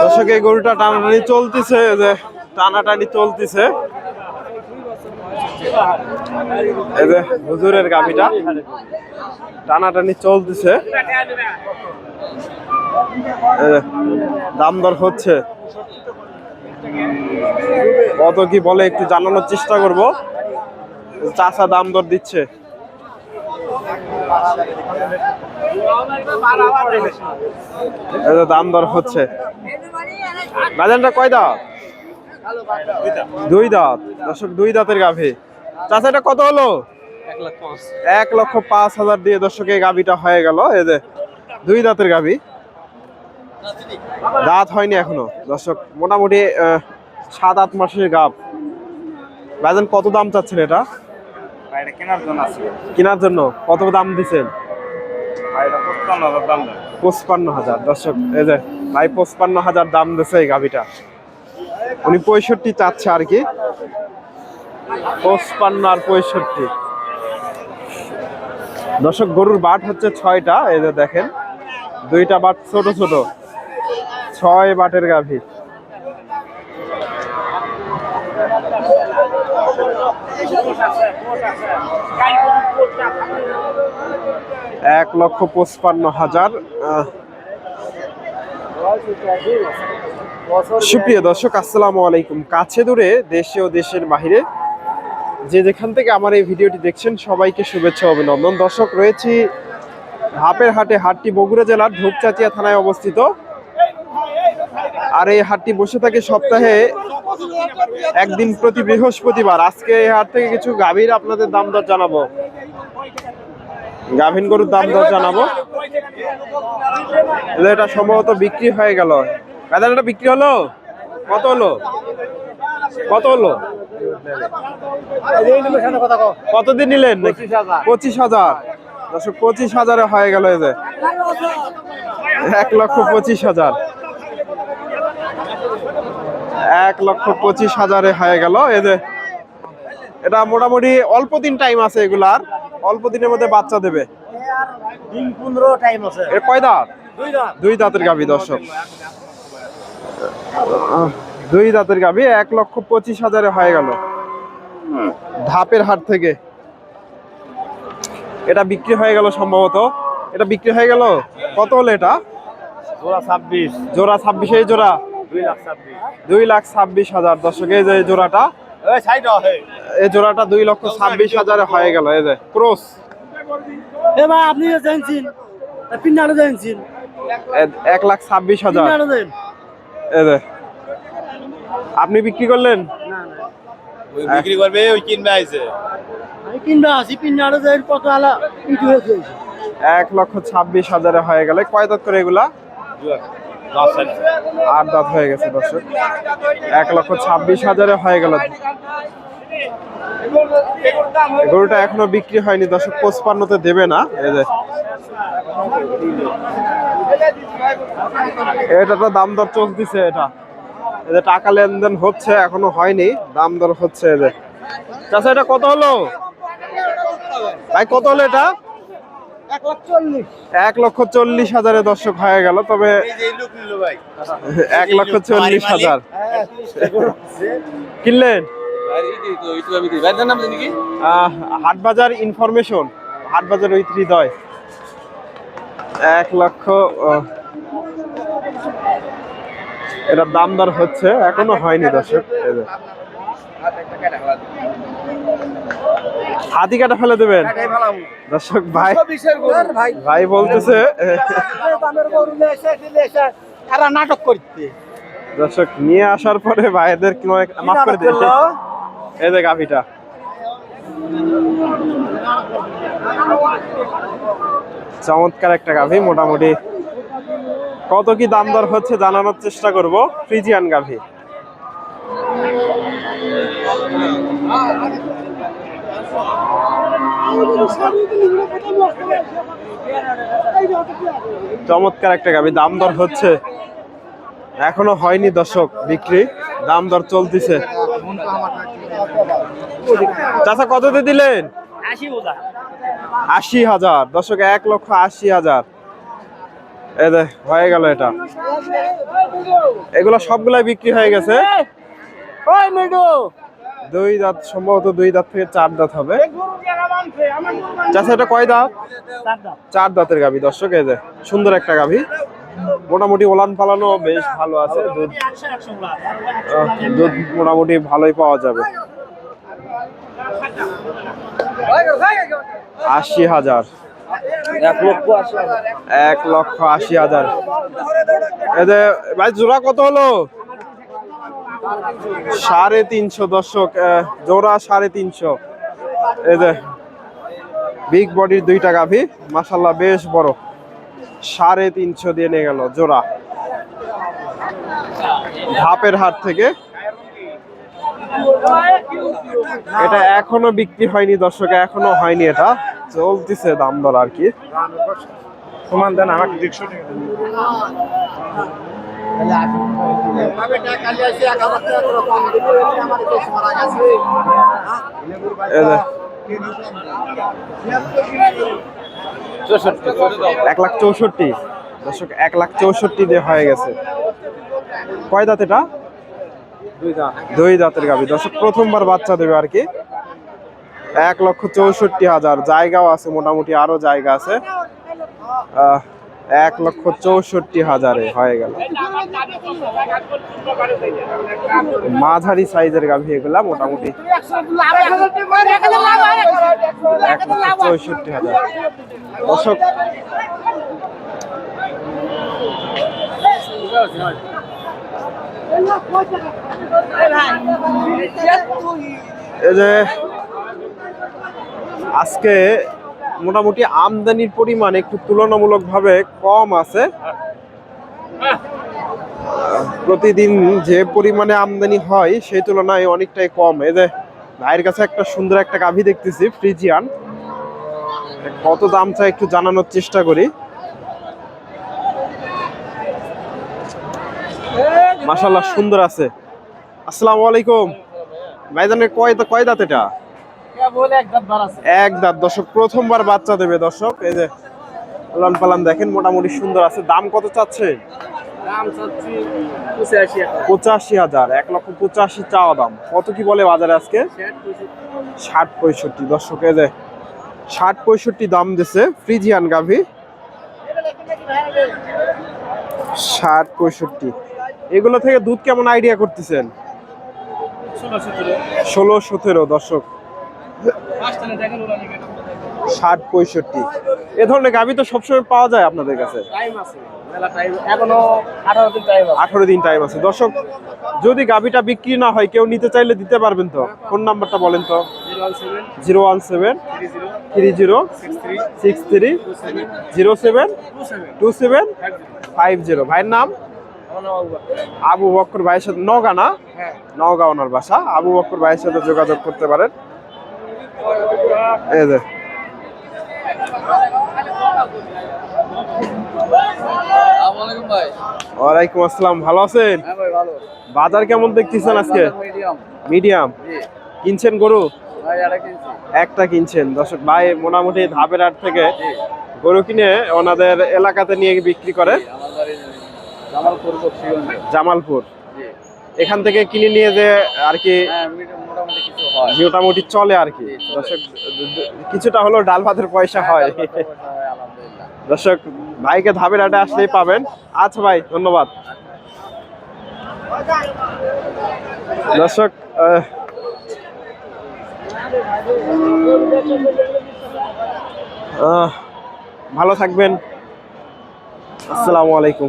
দর্শক, এই গরুটা টানাটানি চলতেছে যে টানাটানি চলতেছে। এই যে হুজুরের গাভিটা, টানাটানি চলতেছে। দাম দর হচ্ছে। কত কি বলে একটু জানানোর চেষ্টা করব। চাষা দাম দর দিচ্ছে। দাম দর হচ্ছে। বাজানটা কয় দাঁত? দুই দাঁত। দর্শক দুই দাঁতের গাভী। চাষা এটা কত হলো? এক লক্ষ পাঁচ হাজার দিয়ে দর্শক এই গাভীটা হয়ে গেল। এই যে দুই দাঁতের গাভী। দাঁত হয়নি এখনও। দর্শক মোটামুটি সাত আট মাসের গাভ। বাজান কত দাম চাচ্ছেন এটা? কেনার জন্য কেনার জন্য। কত দাম দিচ্ছেন? পঁচপান্ন হাজার দর্শক, এই যে, ভাই, পঁচপান্ন হাজার দাম দিচ্ছে এই গাভিটা। উনি পঁয়ষট্টি চাচ্ছে আর কি। পঁচপান্ন আর পঁয়ষট্টি। দর্শক, গরুর বাট হচ্ছে ছয়টা, এই যে দেখেন। দুইটা বাট ছোট ছোট। ছয় বাটের গাভী। এক লক্ষ পঁচপান্ন হাজার সুপ্রিয় দর্শক, আসসালামু আলাইকুম। কাছে দূরে দেশে ও দেশের বাহিরে যে যেখান থেকে আমার এই ভিডিওটি দেখছেন, সবাইকে শুভেচ্ছা অভিনন্দন। দর্শক, রয়েছি হাপের হাটে হাটটি বগুড়া জেলার ধূপচাচিয়া থানায় অবস্থিত। আর এই হাটটি বসে থাকে সপ্তাহে একদিন প্রতি বৃহস্পতিবার। আজকে এই হাট থেকে কিছু গাভীর আপনাদের দাম দর জানাব। গাভীন গরুর দাম দর জানাব। এটা সম্ভবত বিক্রি হয়ে গেল। এটা বিক্রি হলো? কত হলো? কত হলো? কতদিন নিলেন? পঁচিশ হাজার। দর্শক, পঁচিশ হাজারে হয়ে গেল যে। এক লক্ষ পঁচিশ হাজার। এক লক্ষ পঁচিশ হাজারে হয়ে গেল এই যে। এটা মোটামুটি অল্প দিন টাইম আছে এগুলার। অল্প দিনের মধ্যে বাচ্চা দেবে। দিন পনেরো টাইম আছে। এর কয় দাঁত? দুই দাঁতের গাভী দর্শক। দুই দাঁতের গাভী এক লক্ষ পঁচিশ হাজারে হয়ে গেল। ধাপের হাট থেকে। এটা বিক্রি হয়ে গেল সম্ভবত। এটা বিক্রি হয়ে গেল? কত হলো এটা? জোড়া ছাব্বিশ। জোড়া ছাব্বিশ এই জোড়া? দুই লাখ ছাব্বিশ। হাজার। দর্শক এই যে জোড়াটা। এই জোড়াটা দুই লক্ষ ছাব্বিশ হাজারে হয়ে গেল এই যে ক্রোস। এ ভাই আপনি যে জানছেন পিন্নাড়ো জানছেন। এ- এক লাখ ছাব্বিশ হাজার। এই যে আপনি বিক্রি করলেন? ওই বিক্রি করবে ওই কিনবে আইছে। আমি কিনবা আছি পিন্নাড়ো দেন কত আলা ইটু হয়েছে এক লক্ষ ছাব্বিশ হাজারে হয়ে গেলে। কয় দাঁত করে এগুলা? আট দাঁত হয়ে গেছে দর্শক। এক লক্ষ ছাব্বিশ হাজারে হয়ে গেল। গরুটা এখনও বিক্রি হয়নি, দর্শক পঁচপান্নতে দেবে না। এটা তো দাম দর চলতেছে এটা। যে টাকা লেনদেন হচ্ছে, এখনও হয়নি, দাম দর হচ্ছে এই যে। চাচা, এটা কত হলো? ভাই, কত হলো এটা? এক লক্ষ চল্লিশ হাজারে দর্শক হয়ে গেল, তবে এক লক্ষ চল্লিশ হাজার। কিনলেন? হাটবাজার ইনফরমেশন হাটবাজার ওই হৃদয় এক লক্ষ এটার দাম দর হচ্ছে এখনও হয়নি দর্শক। হাতি কাটা ফেলে দেবেন। দর্শক ভাই ভাই বলতেছে নাটক করতে। দর্শক নিয়ে আসার পরে ভাইদের কি মাফ করে দিল এই যে গাভিটা। চমৎকার একটা গাভি, মোটামুটি। কত কি দাম দর হচ্ছে জানানোর চেষ্টা করব। ফ্রিজিয়ান গাভি। চমৎকার একটা গাভি, দাম দর হচ্ছে। এখনও হয়নি দর্শক, বিক্রি। দাম দর চলতেছে। চাচা কততে দিলেন? আশি হাজার। দর্শক এক লক্ষ আশি হাজার। যে হয়ে গেল এটা। এগুলো সবগুলাই বিক্রি হয়ে গেছে। দুই দাঁত সম্ভবত দুই দাঁত থেকে চার দাঁত হবে। চাষা এটা কয় দাঁত? চার দাঁতের গাভী। দর্শক এই যে সুন্দর একটা গাভী। মোটামুটি ওলান পালানো বেশ ভালো আছে। দুধ দুধ মোটামুটি ভালোই পাওয়া যাবে। আশি হাজার। এক লক্ষ আশি হাজার। এদের ভাই, জোড়া কত হলো? সাড়ে তিনশো দর্শক জোড়া সাড়ে তিনশো। এদের বিগ বডির দুইটা গাভী মাসাল্লাহ বেশ বড়। সাড়ে তিনশো দিয়ে নিয়ে গেল জোড়া। ধাপের হাট থেকে এটা এখনও বিক্রি হয়নি দর্শক এখনও হয়নি এটা। চলতেছে দাম দর আর কি। সমান দেন আমাকে দেখছ এক লাখ চৌষট্টি। দর্শক এক লাখ চৌষট্টি দিয়ে হয়ে গেছে। কয় দাঁত এটা? দুই দাঁতের গাভি। দর্শক, প্রথমবার বাচ্চা দেবে আর কি। এক লক্ষ চৌষট্টি হাজার। জায়গাও আছে, মোটামুটি আরও জায়গা আছে। এক লক্ষ চৌষট্টি হাজারে হয়ে গেল। মাঝারি সাইজের গাভি এগুলা, মোটামুটি এক লক্ষ চৌষট্টি হাজার। দর্শক যে, আজকে মোটামুটি আমদানির পরিমাণ একটু তুলনামূলকভাবে কম আছে। প্রতিদিন যে পরিমাণে আমদানি হয়, সেই তুলনায় অনেকটাই কম। এই যে, ভাইয়ের কাছে একটা সুন্দর একটা গাভী দেখতেছি, ফ্রিজিয়ান। কত দাম চাই একটু জানানোর চেষ্টা করি। মাশাল্লাহ সুন্দর আছে। আসসালামু আলাইকুম। ভাইজানের কয় কয় দাঁত এটা? এক দাঁত। দর্শক প্রথমবার বাচ্চা দেবে দর্শক। এই যে লান পালান দেখেন মোটামুটি সুন্দর আছে। দাম কত চাচ্ছে? পঁচাশি পঁচাশি হাজার এক লক্ষ পঁচাশি চাওয়া দাম। কত কি বলে বাজারে আজকে? ষাট পঁয়ষট্টি। দর্শক এই যে ষাট পঁয়ষট্টি দাম দিছে ফ্রিজিয়ান গাভি। ষাট পঁয়ষট্টি। এগুলো থেকে দুধ কেমন আইডিয়া করতেছেন? ষোলো সতেরো, দর্শক। ষাট, পঁয়ষট্টি। এ ধরনের গাভি তো সবসময় পাওয়া যায় আপনাদের কাছে। আঠারো দিন টাইম আছে। দর্শক, যদি গাভিটা বিক্রি না হয়, কেউ নিতে চাইলে দিতে পারবেন তো? ফোন নাম্বারটা বলেন তো। Zero one seven, three zero, six three, zero seven, two seven, five zero. ভাইয়ের নাম? আবু বক্কর ভাইয়ের সাথে নগা না? হ্যাঁ। নগা ওনার বাসা। আবু বক্কর ভাইয়ের সাথে যোগাযোগ করতে পারেন। এই যে। ওয়ালাইকুম আসসালাম। ভালো আছেন? হ্যাঁ ভাই ভালো। বাজার কেমন দেখতেছেন আজকে? মিডিয়াম। মিডিয়াম? কিনছেন গরু? একটা কিনছেন। দর্শক ভাই মোটামুটি ধাপের হাট থেকে গরু কিনে ওনাদের এলাকাতে নিয়ে বিক্রি করে আমার বাড়ি জামালপুর এখান থেকে কিনে নিয়ে যে আর কি হ্যাঁ মোটামুটি হয়। চলে আর কি। দর্শক কিছুটা হলো ডাল ভাতের পয়সা হয় দর্শক ভাইকে ধাপের হাটে আসলেই পাবেন। আচ্ছা ভাই ধন্যবাদ। দর্শক ভালো থাকবেন। আসসালামু আলাইকুম।